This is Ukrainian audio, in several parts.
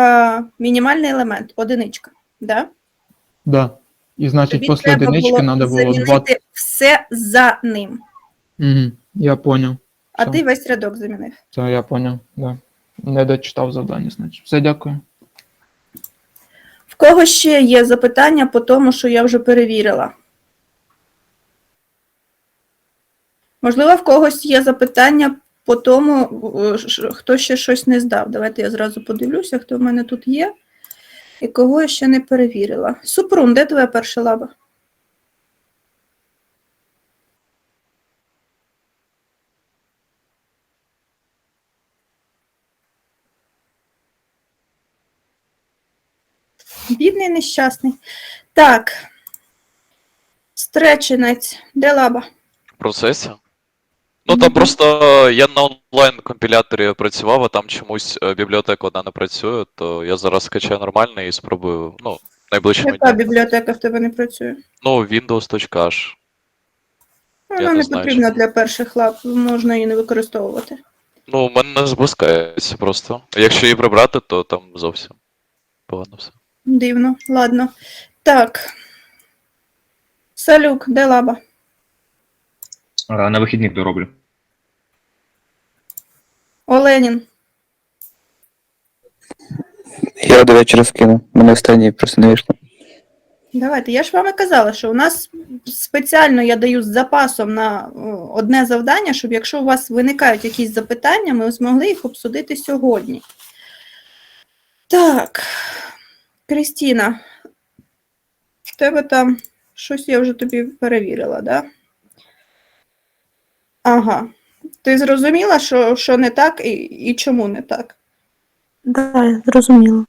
е, мінімальний елемент, одиничка. Да? Да. І значить, Тобі після треба одинички було треба було два. все за ним. Угу. Я поняв. А Все. ти весь рядок замінив. Це я поняв. Да. Не дочитав завдання, значить. Все, дякую. В кого ще є запитання по тому, що я вже перевірила? Можливо, в когось є запитання по тому, е, хто ще щось не здав. Давайте я зразу подивлюся, хто в мене тут є і кого я ще не перевірила. Супрун, де твоя перша лаба? Бідний нещасний. Так. Стреченець. Де лаба? В процесі. Ну там просто я на онлайн компіляторі працював, а там чомусь е, бібліотека одна не працює, то я зараз скачаю нормальний і спробую, ну, найближчими Яка днями. бібліотека в тебе не працює? Ну, Windows.h. Вона не не знаю, потрібна для перших лап, можна її не використовувати. Ну, у мене не запускається просто. Якщо її прибрати, то там зовсім погано все. Дивно, ладно. Так. Салюк, де лаба? А, На вихідних дороблю. Оленін. Я до вечора скину. Мене останнє просто не вийшло. Давайте, я ж вам і казала, що у нас спеціально я даю з запасом на одне завдання, щоб якщо у вас виникають якісь запитання, ми змогли їх обсудити сьогодні. Так, Крістіна, в тебе там щось я вже тобі перевірила, да? Ага. Ти зрозуміла, що, що не так і, і чому не так? Да, я зрозуміла.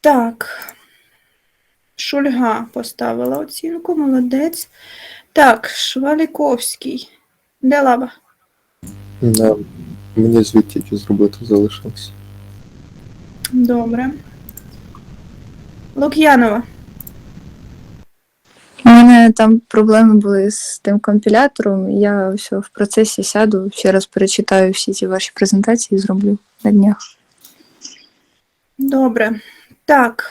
Так. Шульга поставила оцінку, молодець. Так, Шваліковський. Де лаба? Да, мені звідти тільки зробити залишилось. Добре. Лук'янова. У мене там проблеми були з тим компілятором. Я все в процесі сяду, ще раз перечитаю всі ці ваші презентації і зроблю на днях. Добре. Так.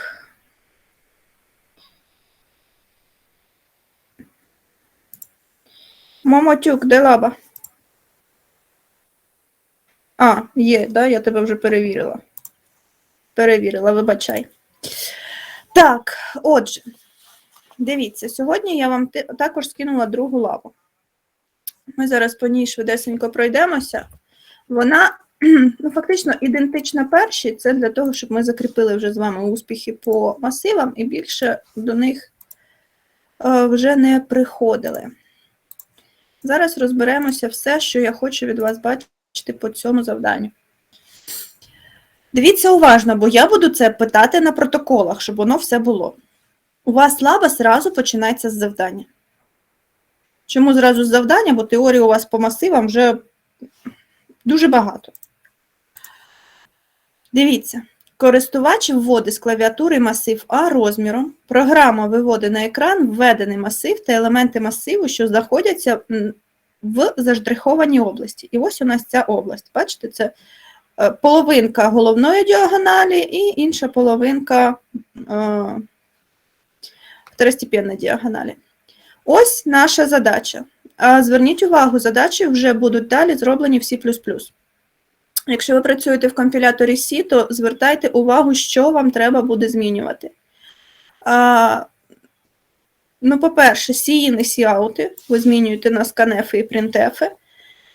Момотюк, де лаба? А, є, да, я тебе вже перевірила. Перевірила, вибачай. Так, отже, дивіться, сьогодні я вам також скинула другу лаву. Ми зараз по ній швидесенько пройдемося. Вона ну, фактично ідентична першій. Це для того, щоб ми закріпили вже з вами успіхи по масивам і більше до них е, вже не приходили. Зараз розберемося все, що я хочу від вас бачити по цьому завданню. Дивіться уважно, бо я буду це питати на протоколах, щоб воно все було. У вас лаба зразу починається з завдання. Чому зразу з завдання? Бо теорії у вас по масивам вже дуже багато. Дивіться, користувач вводить з клавіатури масив А розміром. Програма виводить на екран введений масив та елементи масиву, що знаходяться в заштрихованій області. І ось у нас ця область. Бачите, це е, половинка головної діагоналі і інша половинка е, второстепенної діагоналі. Ось наша задача. Зверніть увагу, задачі вже будуть далі зроблені в C++. Якщо ви працюєте в компіляторі C, то звертайте увагу, що вам треба буде змінювати. А, ну, по-перше, сіїни, сіаути, ви змінюєте на сканефи і принтефи.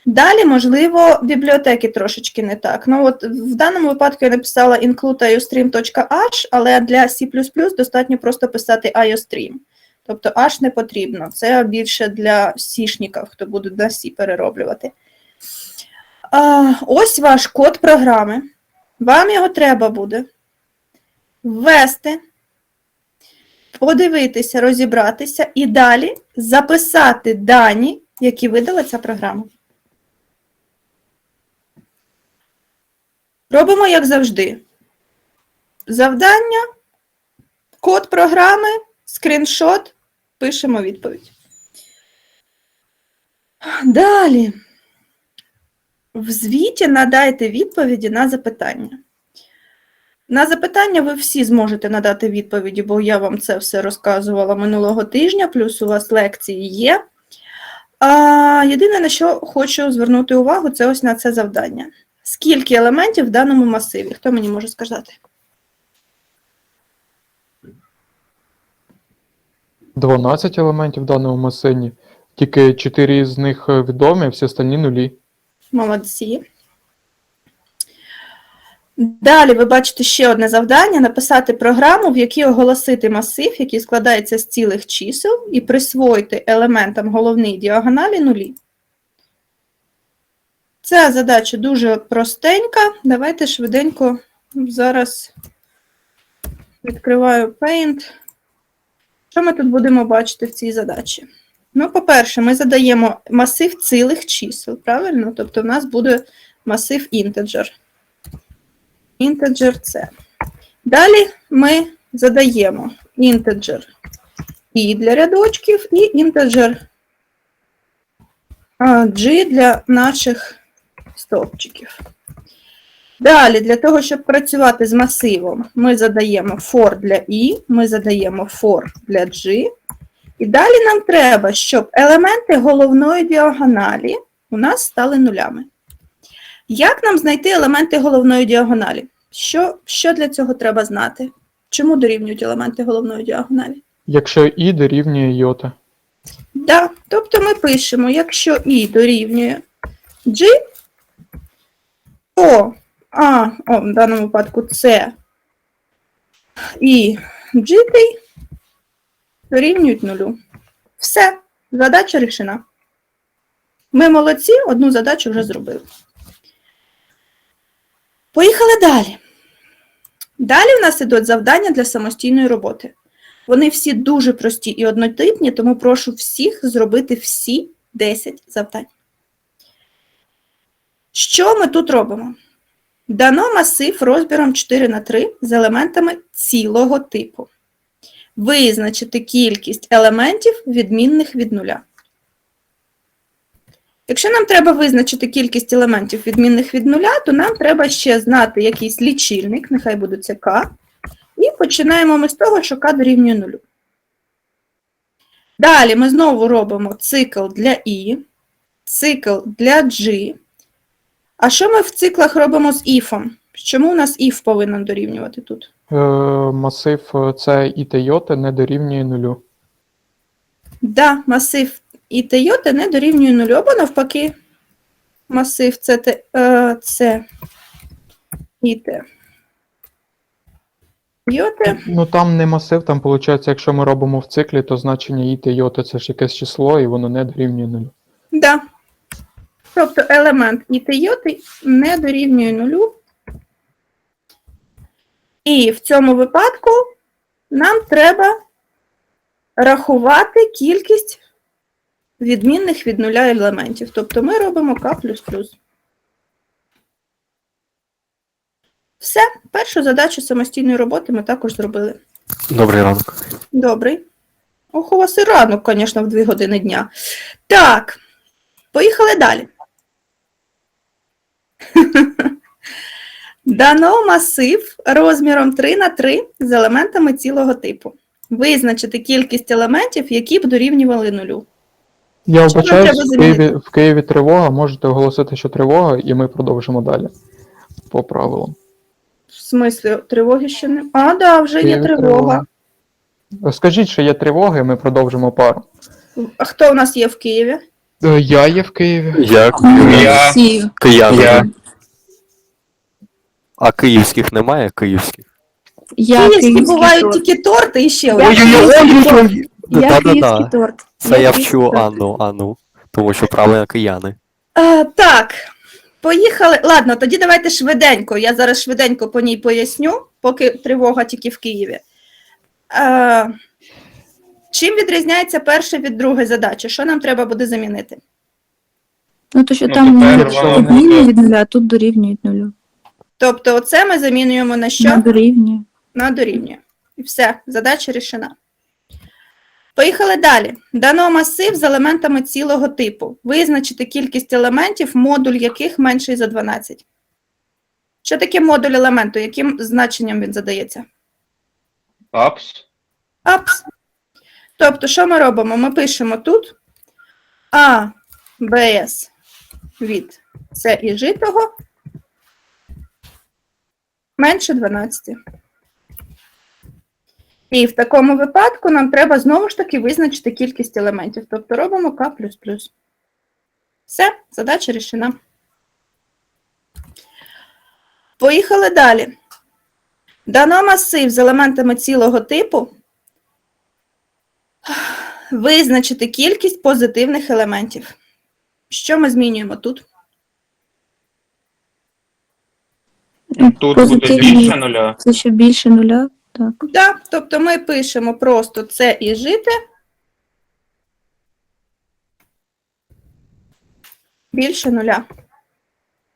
Далі, можливо, бібліотеки трошечки не так. Ну, от в даному випадку я написала include iostream.h, але для C++ достатньо просто писати iostream. Тобто H не потрібно. Це більше для сішників, хто буде на C перероблювати. А, ось ваш код програми. Вам його треба буде ввести, подивитися, розібратися і далі записати дані, які видала ця програма. Робимо як завжди. Завдання, код програми, скріншот, пишемо відповідь. Далі. В звіті надайте відповіді на запитання. На запитання ви всі зможете надати відповіді, бо я вам це все розказувала минулого тижня, плюс у вас лекції є. А, єдине, на що хочу звернути увагу, це ось на це завдання. Скільки елементів в даному масиві? Хто мені може сказати? 12 елементів в даному масині, тільки 4 з них е, відомі, всі остальні нулі. Молодці. Далі ви бачите ще одне завдання: написати програму, в якій оголосити масив, який складається з цілих чисел, і присвоїти елементам головної діагоналі нулі. Ця задача дуже простенька. Давайте швиденько зараз відкриваю Paint. Що ми тут будемо бачити в цій задачі? Ну, по-перше, ми задаємо масив цілих чисел, правильно? Тобто в нас буде масив інтеджер. Інтеджер це. Далі ми задаємо інтеджер і для рядочків, і інтеджер G для наших стовпчиків. Далі, для того, щоб працювати з масивом, ми задаємо for для i, ми задаємо for для g, і далі нам треба, щоб елементи головної діагоналі у нас стали нулями. Як нам знайти елементи головної діагоналі? Що, що для цього треба знати? Чому дорівнюють елементи головної діагоналі? Якщо і дорівнює йота. Да, тобто ми пишемо, якщо і дорівнює G, то А, о, в даному випадку С і G дорівнюють нулю. Все, задача рішена. Ми молодці, одну задачу вже зробили. Поїхали далі. Далі в нас ідуть завдання для самостійної роботи. Вони всі дуже прості і однотипні, тому прошу всіх зробити всі 10 завдань. Що ми тут робимо? Дано масив розміром 4 на 3 з елементами цілого типу. Визначити кількість елементів, відмінних від нуля. Якщо нам треба визначити кількість елементів, відмінних від нуля, то нам треба ще знати якийсь лічильник, нехай буде це К, і починаємо ми з того, що К дорівнює нулю. Далі ми знову робимо цикл для І, цикл для G. А що ми в циклах робимо з іфом? Чому у нас if повинен дорівнювати тут? Е, масив е, це і та йота не дорівнює нулю. Да, масив і та йота не дорівнює нулю, або навпаки, масив це, те, е, це і те. Йоти. Ну там не масив, там виходить, якщо ми робимо в циклі, то значення і та йота це ж якесь число, і воно не дорівнює нулю. Да. Тобто елемент і та не дорівнює нулю. І в цьому випадку нам треба рахувати кількість відмінних від нуля елементів. Тобто ми робимо К. Все, першу задачу самостійної роботи ми також зробили. Добрий ранок. Добрий. Ох, у вас і ранок, звісно, в 2 години дня. Так, поїхали далі. Дано масив розміром 3 на 3 з елементами цілого типу. Визначити кількість елементів, які б дорівнювали нулю. Я треба в? Києві, в Києві тривога, можете оголосити, що тривога, і ми продовжимо далі. По правилам. В смислі, тривоги ще не. А, да, вже є Києві тривога. Скажіть, що є тривога, і ми продовжимо пару. А хто у нас є в Києві? Е, Я є в Києві. Я Я. Киян. Я. А київських немає київських? Я Київські бувають торт. тільки торти і ще Я один. торт. Я київський Да-да-да. торт. Це я київський вчу торт. Анну, Анну. Тому що правильно кияни. Е, так, поїхали. Ладно, тоді давайте швиденько. Я зараз швиденько по ній поясню, поки тривога тільки в Києві. Е, чим відрізняється перша від другої задачі? Що нам треба буде замінити? Ну, то що Ну, там тепер від нуля, а тут дорівнюють нулю. Тобто, оце ми замінюємо на що? Не дорівнює. на дорівнює. І все, задача рішена. Поїхали далі. Дано масив з елементами цілого типу. Визначити кількість елементів, модуль яких менший за 12. Що таке модуль елементу? Яким значенням він задається? Апс. Апс. Тобто, що ми робимо? Ми пишемо тут А, БС від С і житого менше 12. І в такому випадку нам треба знову ж таки визначити кількість елементів. Тобто робимо К. Все, задача рішена. Поїхали далі. Дано масив з елементами цілого типу. Визначити кількість позитивних елементів. Що ми змінюємо тут? Тут буде більше нуля. Це ще більше нуля. Так. Да, тобто ми пишемо просто це і жити. Більше нуля.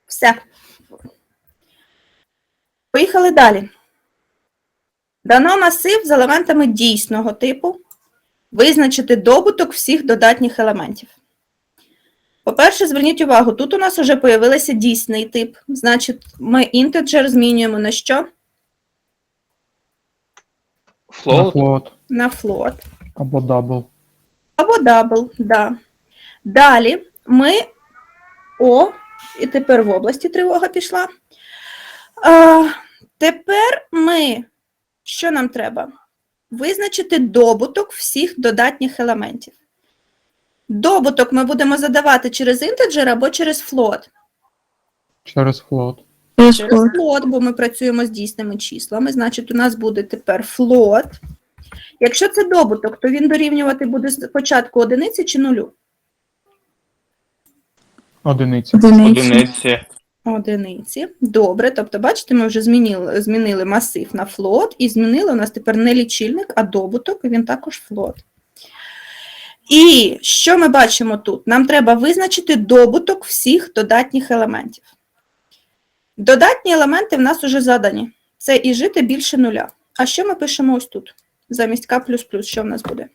Все. Поїхали далі. Дано масив з елементами дійсного типу. Визначити добуток всіх додатніх елементів. По-перше, зверніть увагу, тут у нас вже появився дійсний тип. Значить, ми інтеджер змінюємо на що? На Float. флот На float. або дабл. Або дабл, да. Далі ми О, і тепер в області тривога пішла. А, тепер ми, що нам треба? Визначити добуток всіх додатніх елементів. Добуток ми будемо задавати через інтеджер або через флот. Через флот. Через флот. флот, бо ми працюємо з дійсними числами. Значить, у нас буде тепер флот. Якщо це добуток, то він дорівнювати буде спочатку одиниці чи нулю? Одиниця. Одиниці. Одиниці. Одиниці. Добре. Тобто, бачите, ми вже змінили, змінили масив на флот, і змінили у нас тепер не лічильник, а добуток, і він також флот. І що ми бачимо тут? Нам треба визначити добуток всіх додатніх елементів. Додатні елементи в нас вже задані. Це і жити більше нуля. А що ми пишемо ось тут? Замість К, що в нас буде?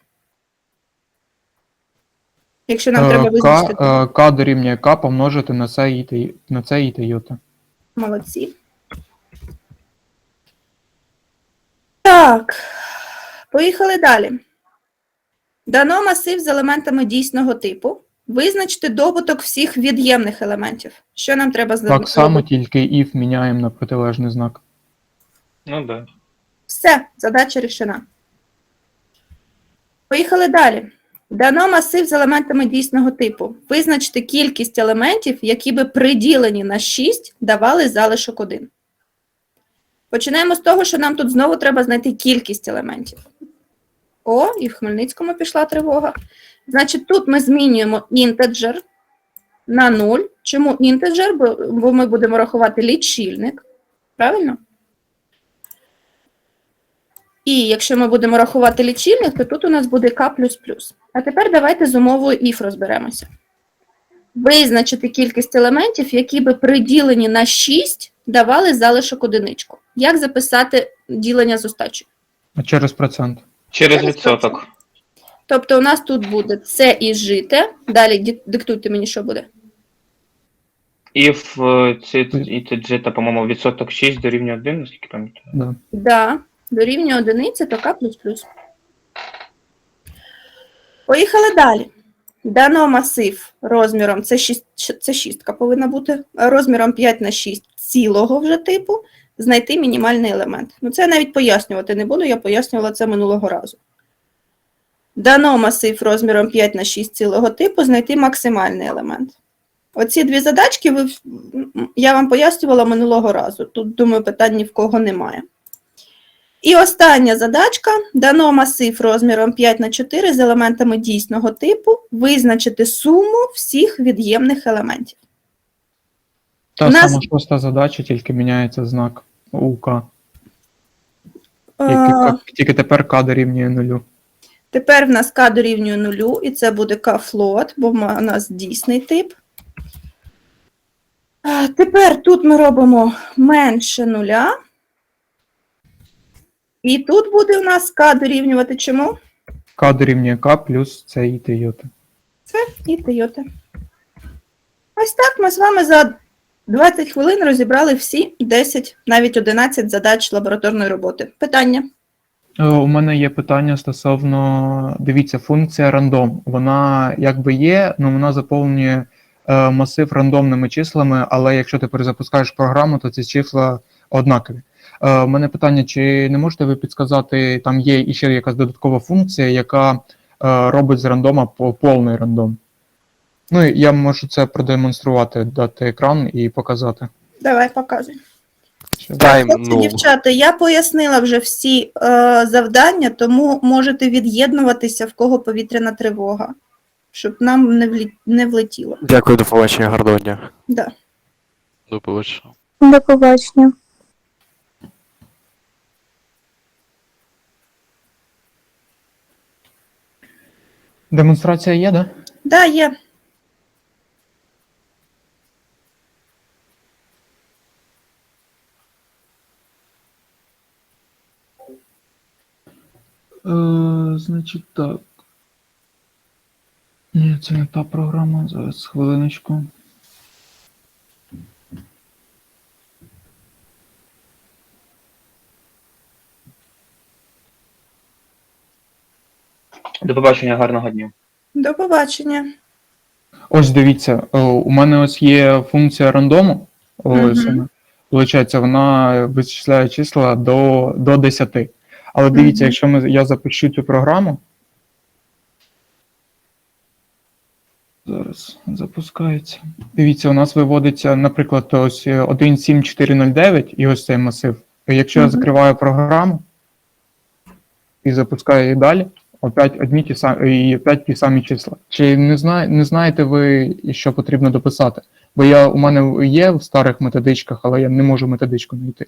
Якщо нам треба Е, визначити. К, е, К дорівнює К помножити на це і на це і йота. Молодці. Так, поїхали далі. Дано масив з елементами дійсного типу. Визначити добуток всіх від'ємних елементів. Що нам треба зробити? Так само, тільки if міняємо на протилежний знак. Ну да. Все, задача рішена. Поїхали далі. Дано масив з елементами дійсного типу. Визначити кількість елементів, які би приділені на 6 давали залишок 1. Починаємо з того, що нам тут знову треба знайти кількість елементів. О, і в Хмельницькому пішла тривога. Значить, тут ми змінюємо інтеджер на 0. Чому інтеджер? Бо, ми будемо рахувати лічильник. Правильно? І якщо ми будемо рахувати лічильник, то тут у нас буде К. А тепер давайте з умовою if розберемося. Визначити кількість елементів, які би приділені на 6 давали залишок одиничку. Як записати ділення з остачею? Через процент. Через відсоток. Тобто у нас тут буде це і жити. Далі ді- диктуйте мені, що буде. If е, це і це джета, по-моєму, відсоток 6 дорівнює 1, наскільки пам'ятаю. Да. Да, дорівнює одиниці, то К++. Поїхали далі. Дано масив розміром, це, 6, це шістка повинна бути, розміром 5 на 6 цілого вже типу, знайти мінімальний елемент. Ну, це я навіть пояснювати не буду, я пояснювала це минулого разу. Дано масив розміром 5 на 6 цілого типу, знайти максимальний елемент. Оці дві задачки ви, я вам пояснювала минулого разу. Тут, думаю, питань ні в кого немає. І остання задачка. Дано масив розміром 5 на 4 з елементами дійсного типу визначити суму всіх від'ємних елементів. Та У нас- сама шоста задача, тільки міняється знак у К. Тільки, тільки тепер К дорівнює нулю. Тепер в нас К дорівнює нулю, і це буде К-флот, бо в у нас дійсний тип. Тепер тут ми робимо менше нуля. І тут буде у нас К дорівнювати чому? К дорівнює К плюс це і та йота. Це і Тойота. Ось так ми з вами за 20 хвилин розібрали всі 10, навіть 11 задач лабораторної роботи. Питання? Е, У мене є питання стосовно, дивіться, функція рандом. Вона якби є, але вона заповнює е, масив рандомними числами, але якщо ти перезапускаєш програму, то ці числа однакові. Е, У мене питання, чи не можете ви підказати, там є іще якась додаткова функція, яка робить з рандома повний рандом? Ну, я можу це продемонструвати, дати екран і показати. Давай, показуй. Тайм, Хлопці, ну, дівчата, я пояснила вже всі е, завдання, тому можете від'єднуватися, в кого повітряна тривога, щоб нам не, влі... не влетіло. дякую, до побачення, гарного дня. Да. До побачення. До побачення. Демонстрація є, да? Да, є. Е, значить так. Ні, це не та програма. Зараз хвилиночку. До побачення, гарного дня. До побачення. Ось дивіться, о, у мене ось є функція рандому. Ось Мгм. вона. Получається, вона вичисляє числа до, до 10. Але дивіться, якщо ми, я запущу цю програму. Зараз запускається. Дивіться, у нас виводиться, наприклад, ось е, 17409 і ось цей масив. Якщо я закриваю програму і запускаю її далі, опять одні ті самі і опять ті самі числа. Чи не знає, не знаєте ви, що потрібно дописати? Бо я у мене є в старих методичках, але я не можу методичку знайти.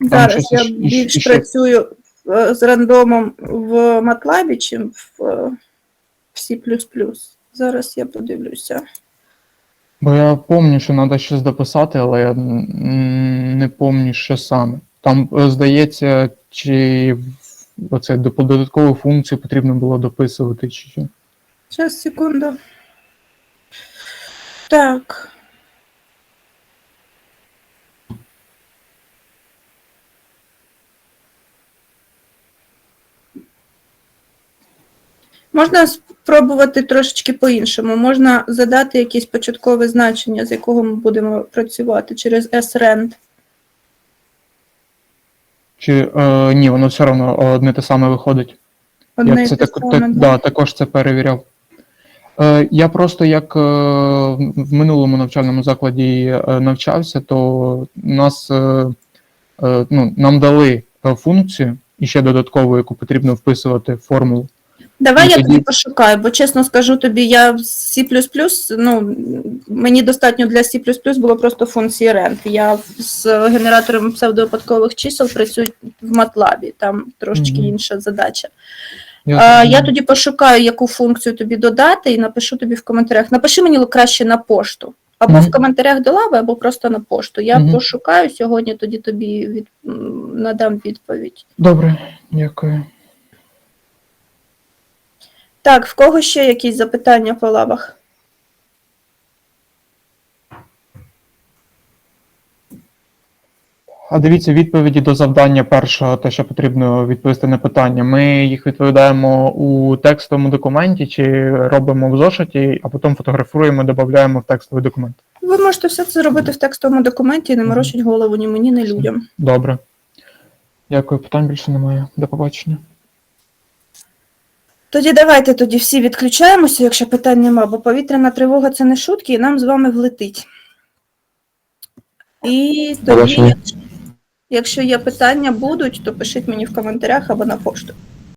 Зараз я більш працюю е, з рандомом в MATLAB, чим в, е, C++. Зараз я подивлюся. Бо я пам'ятаю, що треба щось дописати, але я не пам'ятаю, що саме. Там, е, здається, чи оце до- додаткову функцію потрібно було дописувати, чи що. Зараз, секунду. Так. Можна спробувати трошечки по-іншому. Можна задати якесь початкове значення, з якого ми будемо працювати через srand. Чи е, ні, воно все одно одне те саме виходить. Одне я це те так, саме, так, да? також це перевіряв. Е, я просто як е, в минулому навчальному закладі е, навчався, то нас, е, е, ну, нам дали е, функцію і ще додаткову, яку потрібно вписувати в формулу. Давай Ну, я тобі пошукаю, бо чесно скажу тобі, я C++, ну, мені достатньо для C++ було просто функції rand. Я з генератором псевдовипадкових чисел працюю в MATLAB, там трошечки інша задача. Я, А, я тоді пошукаю, яку функцію тобі додати, і напишу тобі в коментарях. Напиши мені краще на пошту. Або Мгм. в коментарях до лави, або просто на пошту. Я Мгм. пошукаю сьогодні, тоді тобі від... надам відповідь. Добре, дякую. Так, в кого ще якісь запитання по лавах? А дивіться, відповіді до завдання першого, те, що потрібно відповісти на питання. Ми їх відповідаємо у текстовому документі чи робимо в зошиті, а потім фотографуємо, додаємо в текстовий документ. Ви можете все це зробити в текстовому документі і не морочить голову ні мені, ні людям. Добре. Дякую, питань більше немає. До побачення. Тоді давайте тоді всі відключаємося, якщо питань нема, бо повітряна тривога це не шутки, і нам з вами влетить. І тоді, якщо є питання будуть, то пишіть мені в коментарях або на пошту.